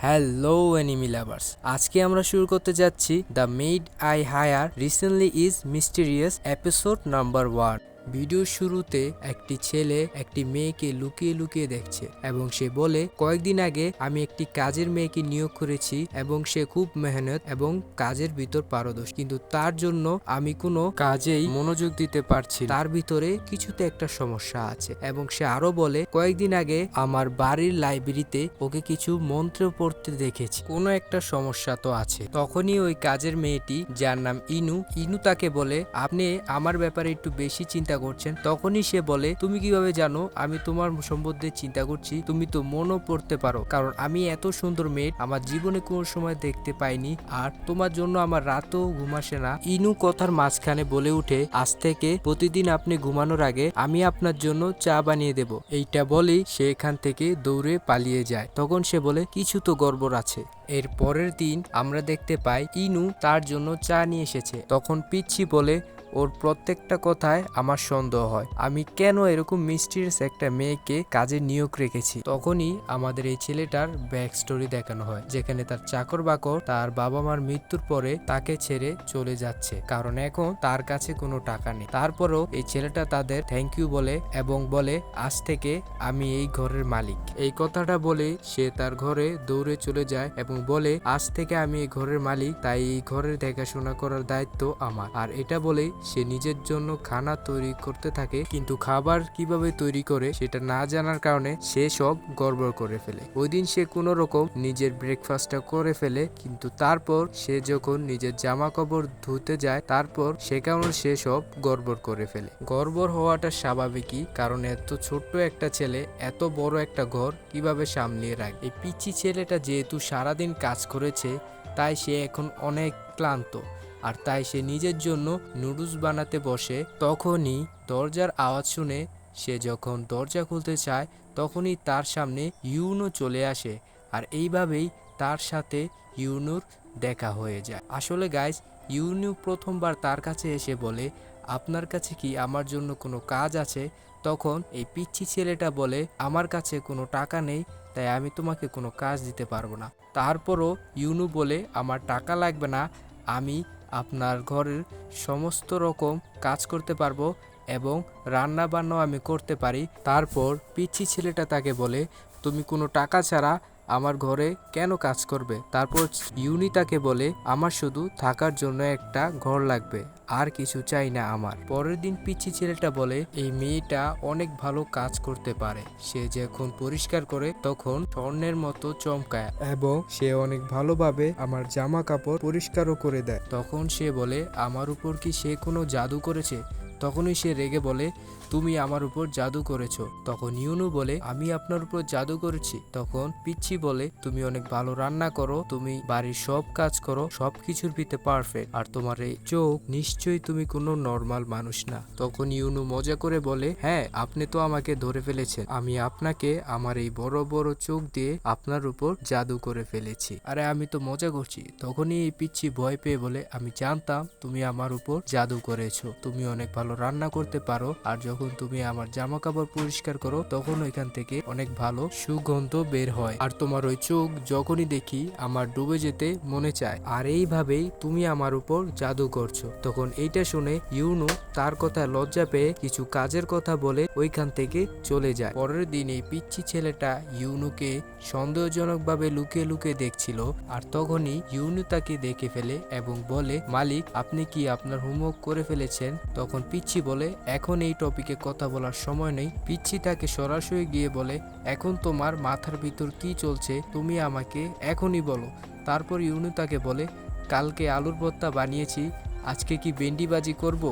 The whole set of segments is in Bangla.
হ্যালো অ্যানিমি লাভার্স আজকে আমরা শুরু করতে যাচ্ছি the maid I hired recently is mysterious episode number one ভিডিওর শুরুতে একটি ছেলে একটি মেয়েকে লুকিয়ে লুকিয়ে দেখছে এবং সে বলে, কয়েকদিন আগে আমি একটি কাজের মেয়েকে নিয়োগ করেছি এবং সে খুব মেহনত এবং কাজের ভিতর পারদর্শী। কিন্তু তার জন্য আমি কোনো কাজেই মনোযোগ দিতে পারছি তার ভিতরে কিছুতে একটা সমস্যা আছে এবং সে আরও বলে, কয়েকদিন আগে আমার বাড়ির লাইব্রেরিতে ওকে কিছু মন্ত্র পড়তে দেখেছি। কোনো একটা সমস্যা তো আছে। তখনই ওই কাজের মেয়েটি, যার নাম ইনু ইনু তাকে বলে, আপনি আমার ব্যাপারে একটু বেশি চিন্তা করছেন, তখনই সে বলে, তুমি কীভাবে জানো? আমি তোমার সম্বন্ধে চিন্তা করছি। তুমি তো মনও পড়তে পারো। কারণ আমি এত সুন্দর মেয়ে, আমার জীবনে কোনো সময় দেখতে পাইনি। আর তোমার জন্য আমার রাতও ঘুম আসে না। ইনু কথার মাঝখানে বলে উঠে, আজ থেকে প্রতিদিন আপনি ঘুমানোর আগে আমি আপনার জন্য চা বানিয়ে দেব। এইটা বলেই সে এখান থেকে দৌড়ে পালিয়ে যায়। তখন সে বলে, কিছু তো গড়বড় আছে। এর পরের দিন আমরা দেখতে পাই, ইনু তার জন্য চা নিয়ে এসেছে। তখন পিচ্ছি বলে ওর প্রত্যেকটা কথায় আমার সন্দেহ হয়। আমি কেন এরকম মিস্টিরিয়াস একটা মেয়েকে কাজে নিয়োগ রেখেছি? তখনই আমাদের এই ছেলেটার ব্যাক স্টোরি দেখানো হয়, যেখানে তার চাকর বাকর তার বাবা মার মৃত্যুর পরে তাকে ছেড়ে চলে যাচ্ছে। কারণ এখন তার কাছে কোনো টাকা নেই। তারপরও এই ছেলেটা তাদের থ্যাংক ইউ বলে এবং বলে, আজ থেকে আমি এই ঘরের মালিক। এই কথাটা বলে সে তার ঘরে দৌড়ে চলে যায় এবং বলে, আজ থেকে আমি এই ঘরের মালিক, তাই এই ঘরের দেখাশোনা করার দায়িত্ব আমার। আর এটা বলেই সে নিজের জন্য খানা তৈরি করতে থাকে, কিন্তু খাবার কীভাবে তৈরি করে সেটা না জানার কারণে সে সব গড়বড় করে ফেলে। ওই দিন সে কোনো রকম নিজের ব্রেকফাস্টটা করে ফেলে, কিন্তু তারপর সে যখন নিজের জামা কাপড় ধুতে যায়, তারপর সে কারণে সে সব গড়বড় করে ফেলে। গড়বড় হওয়াটা স্বাভাবিকই, কারণ এত ছোট্ট একটা ছেলে, এত বড় একটা ঘর কীভাবে সামলিয়ে রাখে? এই পিচ্ছি ছেলেটা যেহেতু সারাদিন কাজ করেছে, তাই সে এখন অনেক ক্লান্ত। আর তাই সে নিজের জন্য নুডলস বানাতে বসে, তখনই দরজার আওয়াজ শুনে সে যখন দরজা খুলতে চায়, তখনই তার সামনে ইউনো চলে আসে আর এইভাবেই তার সাথে ইউনুর দেখা হয়ে যায়। আসলে গাইস ইউনু প্রথমবার তার কাছে এসে বলে, আপনার কাছে কি আমার জন্য কোনো কাজ আছে? তখন এই পিচ্ছি ছেলেটা বলে, আমার কাছে কোনো টাকা নেই, তাই আমি তোমাকে কোনো কাজ দিতে পারব না। তারপরও ইউনু বলে, আমার টাকা লাগবে না, আমি আপনার ঘরের সমস্ত রকম কাজ করতে পারব এবং রান্না বান্নাও আমি করতে পারি। তারপর পিচ্ছি ছেলেটা তাকে বলে, তুমি কোনো টাকা ছাড়া আমার ঘরে কেন কাজ করবে? তারপর ইউনি তাকে বলে, আমার শুধু থাকার জন্য একটা ঘর লাগবে, আর কিছু চাই না আমার। পরের দিন পিচ্ছি ছেলেটা বলে, এই মেয়েটা অনেক ভালো কাজ করতে পারে। সে যখন পরিষ্কার করে তখন স্বর্ণের মতো চমকায় এবং সে অনেক ভালোভাবে আমার জামা কাপড় পরিষ্কারও করে দেয়। তখন সে বলে, আমার উপর কি সে কোনো জাদু করেছে? তখনই সে রেগে বলে তুমি আমার উপর জাদু করেছ। তখন ইউনু বলে, আমি আপনার উপর জাদু করেছি। তখন পিচ্ছি বলে, তুমি অনেক ভালো রান্না করো, তুমি বাড়ির সব কাজ করো সব কিছুর ভিতরে পারফেক্ট আর তোমার এই চোখ নিশ্চয়ই তুমি কোনো নর্মাল মানুষ না। তখন ইউনু মজা করে বলে হ্যাঁ আপনি তো আমাকে ধরে ফেলেছেন। আমি আপনাকে আমার এই বড় বড় চোখ দিয়ে আপনার উপর জাদু করে ফেলেছি। আরে, আমি তো মজা করছি। তখনই এই পিচ্ছি ভয় পেয়ে বলে, আমি জানতাম তুমি আমার উপর জাদু করেছ। তুমি অনেক ভালো রান্না করতে পারো, আর যখন তুমি আমার জামা কাপড় পরিষ্কার করো, তখন ওইখান থেকে অনেক ভালো সুগন্ধ বের হয়। আর তোমার ওই চোখ যখনই দেখি, আমার ডুবে যেতে মনে চায়। আর এইভাবেই তুমি আমার উপর জাদু করছ। তখন এইটা শুনে ইউনু তার কথা লজ্জা পেয়ে কিছু কাজের কথা বলে ওইখান থেকে চলে যায়। পরের দিন এই পিচ্ছি ছেলেটা ইউনুকে সন্দেহজনকভাবে লুকিয়ে লুকিয়ে দেখছিল। আর তখনই ইউনু তাকে দেখে ফেলে এবং বলে, মালিক, আপনি কি আপনার হোমওয়ার্ক করে ফেলেছেন? তখন পিচ্ছি বলে, এখন এই টপিকে কথা বলার সময় নেই। পিচ্ছি তাকে সরাসরি গিয়ে বলে, এখন তোমার মাথার ভিতর কি চলছে তুমি আমাকে এখনই বলো। তারপর ইউনু তাকে বলে, কালকে আলুর ভর্তা বানিয়েছি, আজকে কি বেন্ডিবাজি করব?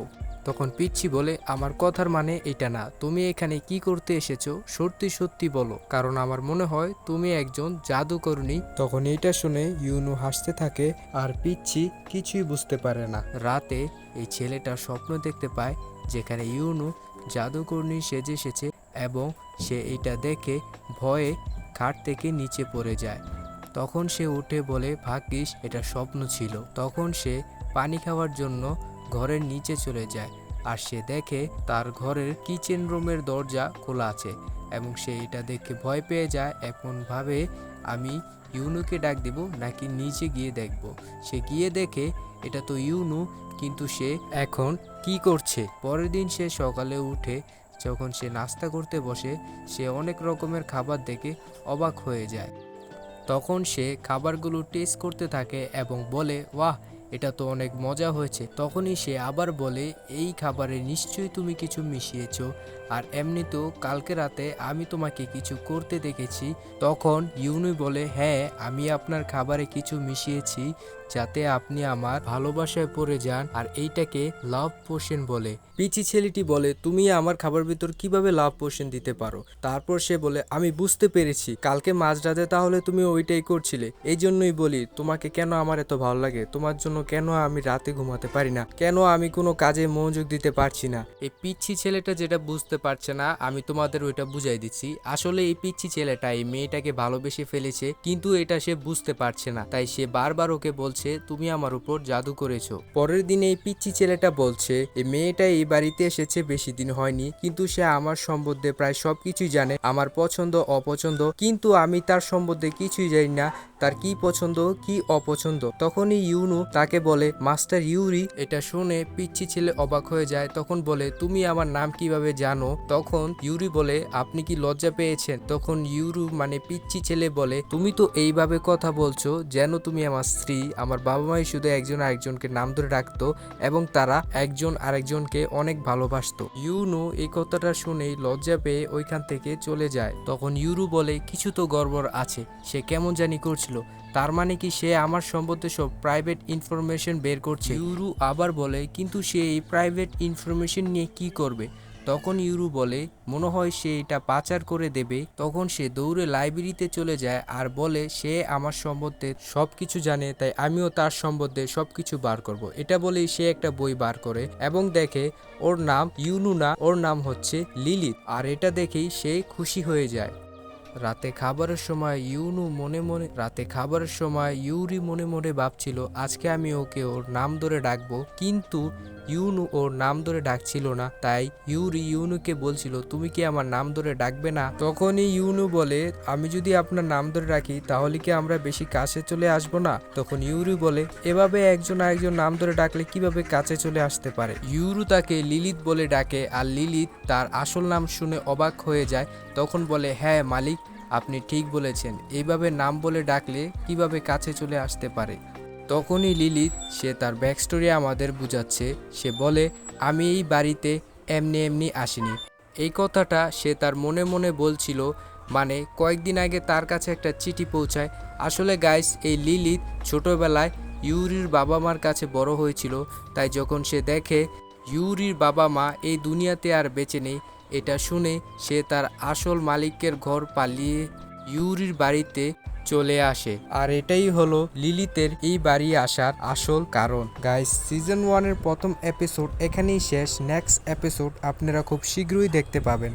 তখন পিচ্ছি বলে, আমার কথার মানে এটা না। তুমি এখানে কি করতে এসেছ সত্যি সত্যি বলো, কারণ আমার মনে হয় তুমি একজন জাদুকরণী। তখন এটা শুনে ইউনু হাসতে থাকে আর পিচ্ছি কিছুই বুঝতে পারে না। রাতে এই ছেলেটা স্বপ্ন দেখতে পায়, যেখানে ইউনু জাদুকরণী সেজে এসেছে এবং সে এটা দেখে ভয়ে খাট থেকে নিচে পড়ে যায়। তখন সে উঠে বলে, ভাগ্যিস, এটা স্বপ্ন ছিল। তখন সে পানি খাওয়ার জন্য ঘরের নিচে চলে যায় আর সে দেখে তার ঘরের কিচেন রুমের দরজা খোলা আছে এবং সে এটা দেখে ভয় পেয়ে যায়। এখন ভাবে আমি ইউনুকে ডাক দেব নাকি নিচে গিয়ে দেখব। সে গিয়ে দেখে, এটা তো ইউনু, কিন্তু সে এখন কি করছে? পরের দিন সে সকালে উঠে যখন সে নাস্তা করতে বসে, সে অনেক রকমের খাবার দেখে অবাক হয়ে যায়। তখন সে খাবারগুলো টেস্ট করতে থাকে এবং বলে, ওয়াহ, এটা তো অনেক মজা হয়েছে। তখনই সে আবার বলে, এই খাবারে নিশ্চয়ই তুমি কিছু মিশিয়েছো। আর এমনিতেও কালকে রাতে আমি তোমাকে কিছু করতে দেখেছি, তখন ইউনুই বলে হ্যাঁ আমি আপনার খাবারে কিছু মিশিয়েছি যাতে আপনি আমার ভালোবাসায় পড়ে যান আর এইটাকে লাভ পোষণ বলে। পিচি ছেলেটি বলে, তুমি আমার খাবার ভিতর কীভাবে লাভ পোষণ দিতে পারো? তারপর সে বলে, আমি বুঝতে পেরেছি, কালকে মাঝরাতে তাহলে তুমি ওইটাই করছিলে। এই জন্যই বলি, তোমাকে কেন আমার এত ভালো লাগে? তোমার জন্য কেন আমি রাতে ঘুমাতে পারি না? কেন আমি কোনো কাজে মনোযোগ দিতে পারছি না? এই পিচ্ছি ছেলেটা যেটা বুঝতে পারছে না, আমি তোমাদের ওইটা বুঝাই দিচ্ছি। আসলে এই পিচ্ছি ছেলেটা, এই মেয়েটাকে ভালোবেসে ফেলেছে, কিন্তু এটা সে বুঝতে পারছে না। তাই সে বারবার ওকে বলছে, তুমি আমার উপর জাদু করেছ। পরের দিনে এই পিচ্ছি ছেলেটা বলছে এই মেয়েটা এই বাড়িতে এসেছে বেশি দিন হয়নি, কিন্তু সে আমার সম্বন্ধে প্রায় সবকিছুই জানে, আমার পছন্দ, অপছন্দ, কিন্তু আমি তার সম্বন্ধে কিছুই জানি না। তার কি পছন্দ, কি অপছন্দ। তখনই ইউনু তাকে বলে, মাস্টার ইউরি, এটা শুনে পিচ্ছি ছেলে অবাক হয়ে যায়। তখন বলে, তুমি আমার নাম কীভাবে জানো? তখন ইউরি বলে, আপনি কি লজ্জা পেয়েছেন? তখন ইউরু মানে পিচ্ছি ছেলে বলে, তুমি তো এইভাবে কথা বলছো, যেন তুমি আমার স্ত্রী, আমার বাবা মাই শুধু একজন আরেকজনকে নাম ধরে রাখতো এবং তারা একজন আরেকজনকে অনেক ভালোবাসতো। ইউনু এই কথাটা শুনেই লজ্জা পেয়ে ওইখান থেকে চলে যায়। তখন ইউরু বলে, কিছু তো গড়বড় আছে, সে কেমন জানি করছিল। তার মানে কি সে আমার সম্বন্ধে সব প্রাইভেট ইনফরমেশন বের করছে? ইউরু আবার বলে, কিন্তু সে এই প্রাইভেট ইনফরমেশন নিয়ে কি করবে? তখন ইউরু বলে, মনে হয় সে এটা পাচার করে দেবে। তখন সে দৌড়ে লাইব্রেরিতে চলে যায় আর বলে, সে আমার সম্বন্ধে সব কিছু জানে, তাই আমিও তার সম্বন্ধে সব কিছু বার করব। এটা বলেই সে একটা বই বার করে এবং দেখে, ওর নাম ইউনু না ওর নাম হচ্ছে লিলিত আর এটা দেখেই সে খুশি হয়ে যায়। রাতে খাবারের সময় ইউনু মনে মনে, রাতে খাবারের সময় ইউরি মনে মনে ভাবছিল, আজকে আমি ওকে ওর নাম ধরে ডাকবো। কিন্তু ইউনু ওর নাম ধরে ডাকছিল না। তাই ইউরি ইউনুকে বলছিল, তুমি কি আমার নাম ধরে ডাকবে না? তখনই ইউনু বলে, আমি যদি আপনার নাম ধরে ডাকি তাহলে কি আমরা বেশি কাছে চলে আসব না? তখন ইউরি বলে, এভাবে একজন আরেকজন নাম ধরে ডাকলে কীভাবে কাছে চলে আসতে পারে? ইউরু তাকে লিলিত বলে ডাকে, আর লিলিত তার আসল নাম শুনে অবাক হয়ে যায়। তখন বলে হ্যাঁ মালিক আপনি ঠিক বলেছেন এইভাবে নাম বলে ডাকলে কীভাবে কাছে চলে আসতে পারে? তখনই লিলিত, সে তার ব্যাকস্টোরি আমাদের বুঝাচ্ছে। সে বলে, আমি এই বাড়িতে এমনি এমনি আসিনি। এই কথাটা সে তার মনে মনে বলছিল মানে কয়েকদিন আগে তার কাছে একটা চিঠি পৌঁছায়। আসলে গাইস এই লিলিত ছোটবেলায় ইউরির বাবা মার কাছে বড় হয়েছিল। তাই যখন সে দেখে, ইউরির বাবা মা এই দুনিয়াতে আর বেঁচে নেই এটা শুনে সে তার আসল মালিকের ঘর পালিয়ে ইউরির বাড়িতে চলে আসে। আর এটাই হলো লিলিতের এই বাড়ি আসার আসল কারণ। গাইস সিজন ওয়ানের প্রথম এপিসোড এখানেই শেষ। নেক্সট এপিসোড আপনারা খুব শীঘ্রই দেখতে পাবেন।